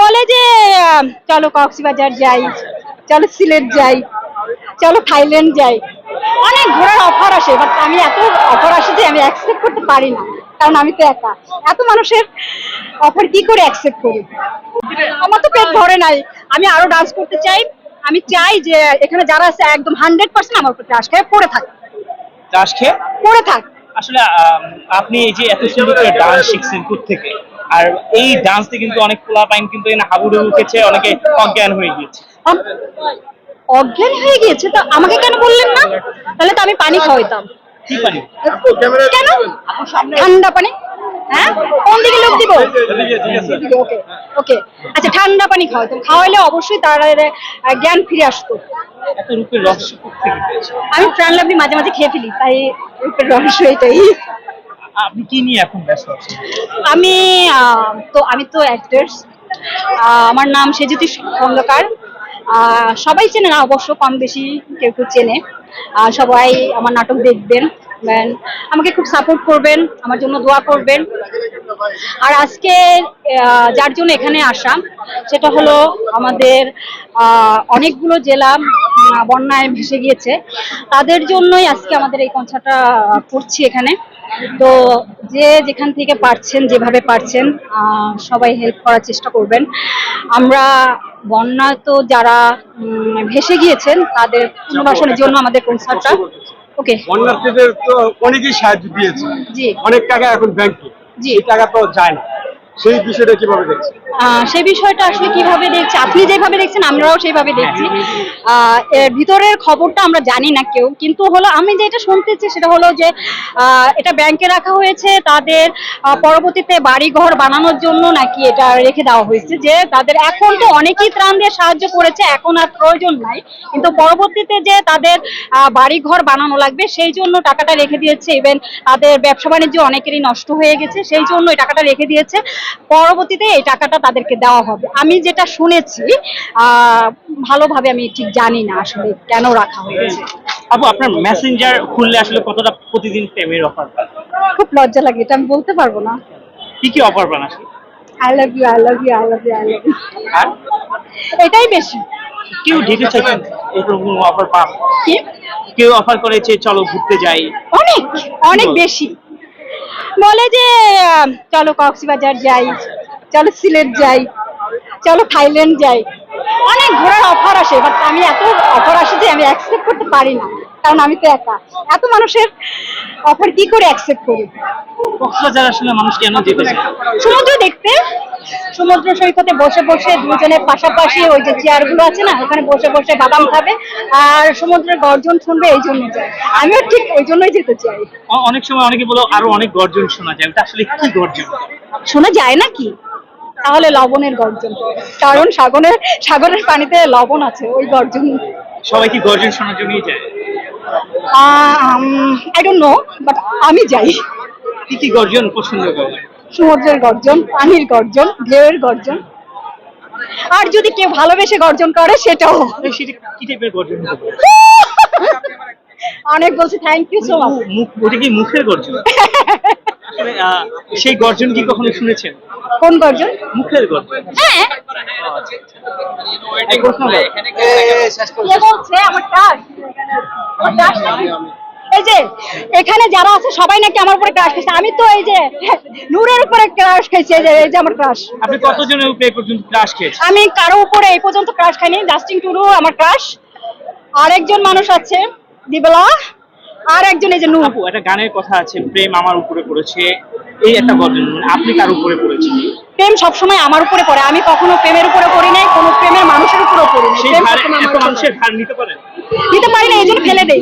বলে যে চলো কক্সবাজার যাই চলো সিলেট যাই চলো থাইল্যান্ড যাই। অনেক ঘোরার অফার আসে বাট আমি এত অফার আসে যে আমি অ্যাকসেপ্ট করতে পারি না কারণ আমি তো একা। এত মানুষের অফার কি করে অ্যাকসেপ্ট করি? আমার তো পেট ভরে নাই। আমি আরও ডান্স করতে চাই। আমি চাই যে এখানে যারা আছে একদম হান্ড্রেড পার্সেন্ট আমার উপর ক্রাশ খায় পড়ে থাক। চাষ খেয়ে পড়ে থাক। আসলে আপনি এই যে এত সুন্দর করে ডান্স শিখছেন থেকে আর এই ডান্সে কিন্তু অনেক খোলা টাইম কিন্তু এখানে হাবুডুবু উঠেছে অনেকে অজ্ঞান হয়ে গিয়েছে। অজ্ঞান হয়ে গিয়েছে? তো আমাকে কেন বললেন না? তাহলে তো আমি পানি খাওয়াইতাম। কি পানি? কেন? ঠান্ডা পানি? হ্যাঁ? কোন দিকে লোক দিব? ওকে ওকে। আচ্ছা ঠান্ডা পানি খাওয়াইতাম। খাওয়াইলে অবশ্যই তার জ্ঞান ফিরে আসতো। এত রূপের রহস্য থেকে পেয়েছে? আমি প্রাণ লাভলি মাঝে মাঝে খেয়ে ফেলি তাই রূপের রহস্য এটাই। আপনি কি নিয়ে এখন ব্যস্ত আছেন? আমি তো আমি তো আমার নাম সেজুতি খন্দকার। সবাই চেনে না, অবশ্য কম বেশি কেউ কেউ চেনে। সবাই আমার নাটক দেখবেন আমাকে খুব সাপোর্ট করবেন, আমার জন্য দোয়া করবেন। আর আজকে যার জন্য এখানে আসা, সেটা হলো আমাদের অনেকগুলো জেলা বন্যায় ভেসে গিয়েছে। তাদের জন্যই আজকে আমাদের এই কনসার্টটা করছি এখানে। তো যে যেখান থেকে পারছেন যেভাবে পারছেন সবাই হেল্প করার চেষ্টা করবেন। আমরা বন্যা তো যারা ভেসে গিয়েছেন তাদের পুনর্বাসনের জন্য আমাদের কনসার্টটা ওকে বন্যার্থীদের তো অনেকেই সাহায্য দিয়েছে। জি। অনেক টাকা এখন ব্যাংকে জি। টাকা তো যায় না। সেই বিষয়টা কীভাবে দেখছেন? সেই বিষয়টা আসলে কীভাবে দেখছি? আপনি যেভাবে দেখছেন, আমরাও সেইভাবে দেখছি। এর ভিতরের খবরটা আমরা জানি না কেউ, কিন্তু হলো আমি যেটা শুনতেছি সেটা হলো যে এটা ব্যাংকে রাখা হয়েছে, তাদের পরবর্তীতে বাড়ি ঘর বানানোর জন্য নাকি এটা রেখে দেওয়া হয়েছে, যে তাদের এখন তো অনেকেই ত্রাণ দিয়ে সাহায্য করেছে, এখন আর প্রয়োজন নাই। কিন্তু পরবর্তীতে যে তাদের বাড়ি ঘর বানানো লাগবে, সেই জন্য টাকাটা রেখে দিয়েছে। ইভেন তাদের ব্যবসা বাণিজ্য অনেকেরই নষ্ট হয়ে গেছে, সেই জন্য এই টাকাটা রেখে দিয়েছে। পরবর্তীতে এই টাকাটা তাদেরকে দেওয়া হবে। আমি যেটা শুনেছি ভালোভাবে আমি ঠিক জানি না আসলে কেন রাখা হয়েছে। আপু আপনার মেসেঞ্জার খুললে আসলে কতটা প্রতিদিন প্রেমের অফার খুব লজ্জা লাগে এটা আমি বলতে পারব না। কি কি অফার পান আসলে? I love you I love you I love you I love you আর? এটাই বেশি। কেউ ঢেকে চাইছেন এরকম অফার পান? কি? কেউ অফার করেছে চলো ঘুরতে যাই। অনেক অনেক বেশি। বলে যে, চলো কক্সবাজার যাই, চলো সিলেট যাই, চলো থাইল্যান্ড যাই। অনেক ঘোরার অফার আসে বাট আমি এত অফার আসে যে আমি অ্যাকসেপ্ট করতে পারি না, কারণ আমি তো একা। এত মানুষের অফার কি করে অ্যাকসেপ্ট করি? কক্সবাজার আসলে মানুষ কেন যেতে সমুদ্র দেখতে। সমুদ্র সৈকতে বসে বসে দুজনের পাশাপাশি ওই যে চেয়ারগুলো আছে না ওখানে বসে বসে বাদাম খাবে আর সমুদ্রের গর্জন শুনবে এই জন্য আমিও ঠিক ওই জন্যই যেতে চাই। অনেক সময় অনেকে বলো আরও অনেক গর্জন শোনা যায় ওটা আসলে কি গর্জন? শোনা যায় নাকি তাহলে লবণের গর্জন। কারণ সাগরের সাগরের পানিতে লবণ আছে ওই গর্জন। সবাই কি গর্জন শোনার জন্যই যায়? আই ডোন্ট নো বাট আমি যাই। কি কি গর্জন পছন্দ করে সমুদ্রের গর্জন পানির গর্জন ঢেউয়ের গর্জন। আর যদি কেউ ভালোবেসে গর্জন করে সেটাও সেটা কি টাইপের গর্জন অনেক বলছি থ্যাংক ইউ সো মাচ মুখ ওটা কি মুখের গর্জন? আসলে সেই গর্জন কি কখনো শুনেছেন? কোন গর্জন? মুখের গর্জন। হ্যাঁ। কে বলছে? আমার আমার। এই যে এখানে যারা আছে সবাই নাকি আমার উপরে ক্রাশ খাইছে আমি তো এই যে নূরের উপরে ক্রাশ খাইছি এই যে এই যে আমার ক্রাশ আপনি কতজনের উপরে এ পর্যন্ত ক্রাশ খেয়েছেন? আমি কারও উপরে এই পর্যন্ত ক্রাশ খাইনি জাস্টিং টুরু আমার ক্রাশ আরেকজন মানুষ আছে দিবেলা। আর একজন এই যে নূর। আপু একটা গানের কথা আছে প্রেম আমার উপরে পড়েছে। এই একটা মানে আপনি কার উপরে পড়েছেন? প্রেম সবসময় আমার উপরে পড়ে। আমি কখনো প্রেমের উপরে পড়ি নাই কোনো প্রেমের মানুষের উপরে পড়ি নাই। প্রেম সবসময় আমার উপরে নিতে পারি না এই জন্য ফেলে দেই।